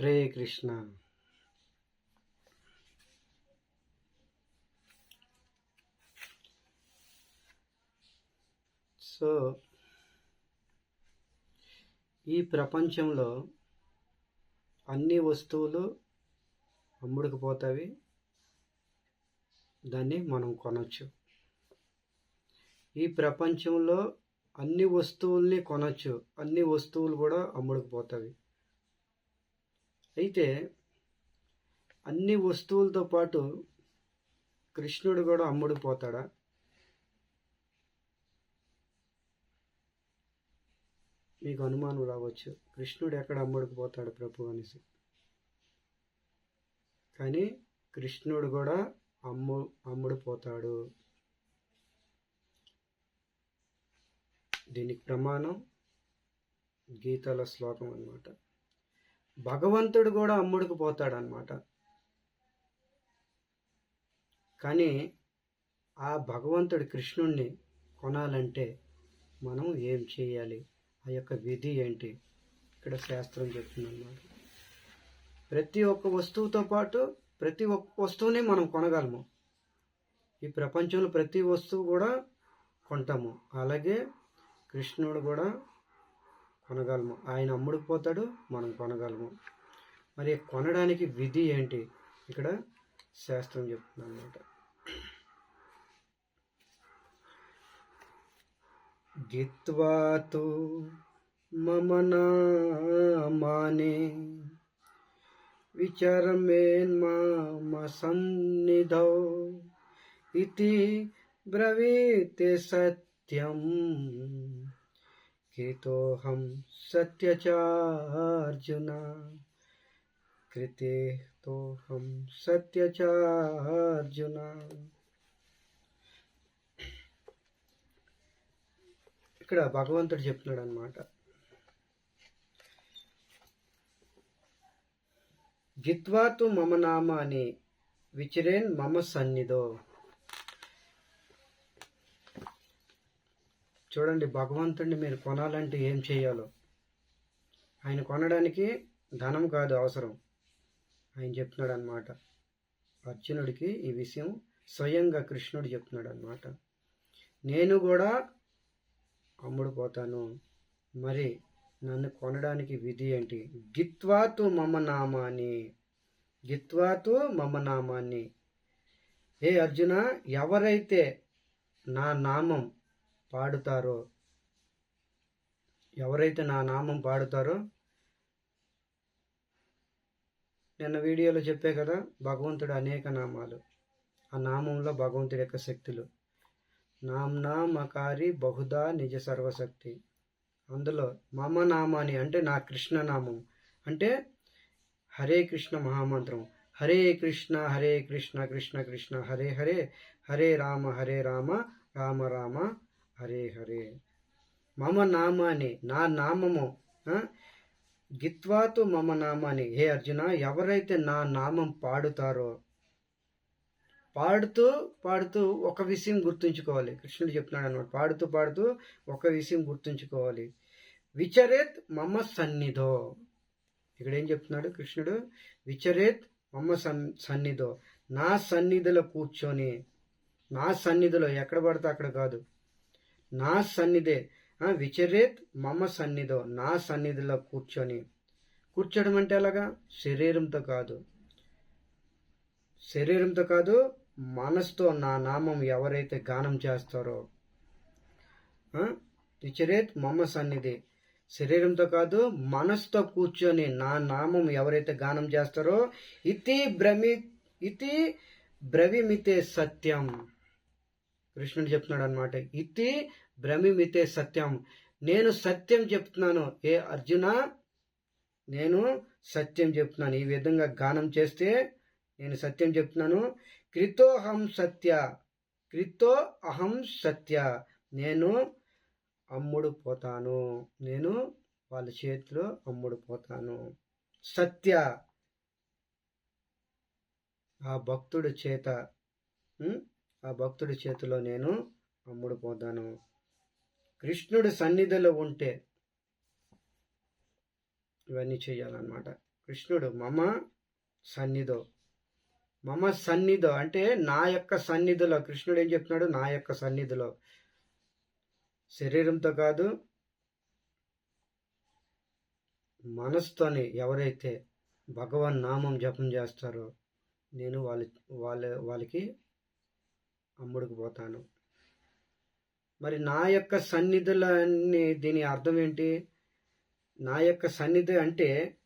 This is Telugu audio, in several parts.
హరే కృష్ణ. సో ఈ ప్రపంచంలో అన్ని వస్తువులు అమ్ముడుకుపోతాయి దాన్ని మనం కొనచ్చు. ఈ ప్రపంచంలో అన్ని వస్తువుల్ని కొనచ్చు. అన్ని వస్తువులు కూడా అమ్ముడుకుపోతాయి అయితే అన్ని వస్తువులతో పాటు కృష్ణుడు కూడా అమ్ముడుపోతాడా మీకు అనుమానం రావచ్చు. కృష్ణుడు ఎక్కడ అమ్ముడుకుపోతాడు ప్రభు అనేసి. కానీ కృష్ణుడు కూడా అమ్ము అమ్ముడుపోతాడు దీనికి ప్రమాణం గీతల శ్లోకం అన్నమాట. భగవంతుడు కూడా అమ్ముడుకు పోతాడనమాట. కానీ ఆ భగవంతుడి కృష్ణుణ్ణి కొనాలంటే మనం ఏం చేయాలి? ఆ యొక్క విధి ఏంటి? ఇక్కడ శాస్త్రం చెప్తుందన్నమాట. ప్రతి ఒక్క వస్తువుతో పాటు ప్రతి ఒక్క వస్తువుని మనం కొనగలము. ఈ ప్రపంచంలో ప్రతి వస్తువు కూడా కొంటాము. అలాగే కృష్ణుడు కూడా కొనగలము. ఆయన అమ్ముడుకు పోతాడు మనం కొనగలము. మరి కొనడానికి విధి ఏంటి? ఇక్కడ శాస్త్రం చెప్తుంది అనమాట గిత్వా మమ నామాని విచారమేన్మ సన్నిధౌ ఇతి బ్రవీతే సత్యం. హేతోహం సత్యచార్జున కృతేహం తోహం సత్యచార్జున ఇక్కడ భగవంతుడు చెప్తున్నాడు అనమాట గిద్వాతు మమ నామ అని విచరేన్ మమ సన్నిధో. చూడండి భగవంతుడిని మీరు కొనాలంటే ఏం చేయాలో? ఆయన కొనడానికి ధనం కాదు అవసరం. ఆయన చెప్తున్నాడు అనమాట అర్జునుడికి ఈ విషయం స్వయంగా కృష్ణుడు చెప్తున్నాడు అనమాట నేను కూడా అమ్ముడుపోతాను మరి నన్ను కొనడానికి విధి ఏంటి? గిత్వాతు మమ నామాని. గిత్వాతు మమ నామాన్ని ఏ అర్జున ఎవరైతే నా నామం పాడుతారో? ఎవరైతే నా నామం పాడుతారో? నిన్న వీడియోలో చెప్పే కదా భగవంతుడు అనేక నామాలు. ఆ నామంలో భగవంతుడి యొక్క శక్తులు. నామ్నామకారి బహుదా నిజ సర్వశక్తి. అందులో మమ నామాని అంటే నా కృష్ణ నామం. అంటే హరే కృష్ణ మహామంత్రం. హరే కృష్ణ హరే కృష్ణ కృష్ణ కృష్ణ హరే హరే హరే రామ హరే రామ రామ రామ హరే హరే. మమ నామాని నా నామము గిత్వాతు మమ నామాని. హే అర్జున ఎవరైతే నా నామం పాడుతారో పాడుతూ పాడుతూ ఒక విషయం గుర్తుంచుకోవాలి. కృష్ణుడు చెప్తున్నాడు అనమాట పాడుతూ పాడుతూ ఒక విషయం గుర్తుంచుకోవాలి. విచరేత్ మమ సన్నిధో. ఇక్కడ ఏం చెప్తున్నాడు కృష్ణుడు? విచరేత్ మమ సన్ సన్నిధో. నా సన్నిధిలో కూర్చొని నా సన్నిధిలో ఎక్కడ పడితే అక్కడ కాదు. నా సన్నిధే. విచరేత్ మమ సన్నిధో నా సన్నిధిలో కూర్చొని. కూర్చోడం అంటే ఎలాగా? శరీరంతో కాదు. శరీరంతో కాదు మనసుతో నా నామం ఎవరైతే గానం చేస్తారో. విచరేత్ మమ సన్నిధి. శరీరంతో కాదు మనసుతో కూర్చొని నా నామం ఎవరైతే గానం చేస్తారో ఇతి భ్రమి ఇతి బ్రవిమితే సత్యం. కృష్ణుడు చెప్తున్నాడు అనమాట ఇది భ్రమిమితే సత్యం. నేను సత్యం చెప్తున్నాను. ఏ అర్జున నేను సత్యం చెప్తున్నాను. ఈ విధంగా గానం చేస్తే నేను సత్యం చెప్తున్నాను. క్రితోహం సత్య క్రితో అహం సత్య. నేను అమ్ముడు పోతాను. నేను వాళ్ళ చేతిలో అమ్ముడు పోతాను. సత్య. ఆ భక్తుడి చేత ఆ భక్తుడి చేతిలో నేను అమ్ముడు పోతాను. కృష్ణుడి సన్నిధిలో ఉంటే ఇవన్నీ చేయాలన్నమాట. కృష్ణుడు మమ సన్నిధో. మమ సన్నిధో అంటే నా యొక్క సన్నిధిలో. కృష్ణుడు ఏం చెప్తున్నాడు? నా యొక్క సన్నిధిలో. శరీరంతో కాదు మనసుతోని ఎవరైతే భగవన్ నామం జపం చేస్తారో నేను వాళ్ళ వాళ్ళ వాళ్ళకి అమ్ముడుకు పోతాను. మరి నా యొక్క సన్నిధులని దీని అర్థం ఏంటి? నా యొక్క సన్నిధి అంటే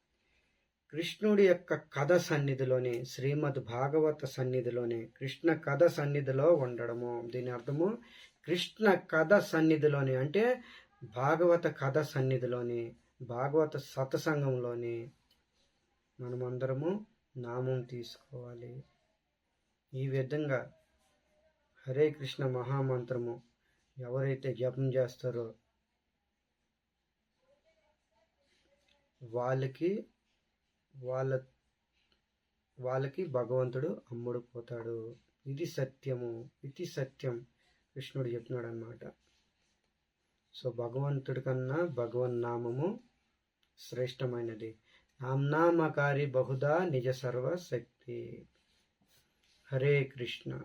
కృష్ణుడి యొక్క కథ సన్నిధిలోనే శ్రీమద్ భాగవత సన్నిధిలోనే కృష్ణ కథ సన్నిధిలో ఉండడము. దీని అర్థము కృష్ణ కథ సన్నిధిలోనే అంటే భాగవత కథ సన్నిధిలోనే భాగవత సత్సంగంలోని మనమందరము నామం తీసుకోవాలి. ఈ విధంగా హరే కృష్ణ మహామంత్రము. ఎవరైతే జపం చేస్తారో వాళ్ళకి వాళ్ళ వాళ్ళకి భగవంతుడు అమ్ముడు పోతాడు. ఇది సత్యము ఇది సత్యం. కృష్ణుడు చెప్తున్నాడు అనమాట సో భగవంతుడి కన్నా భగవన్ నామము శ్రేష్టమైనది. నామ్నామకారి బహుదా నిజ సర్వశక్తి. హరే కృష్ణ.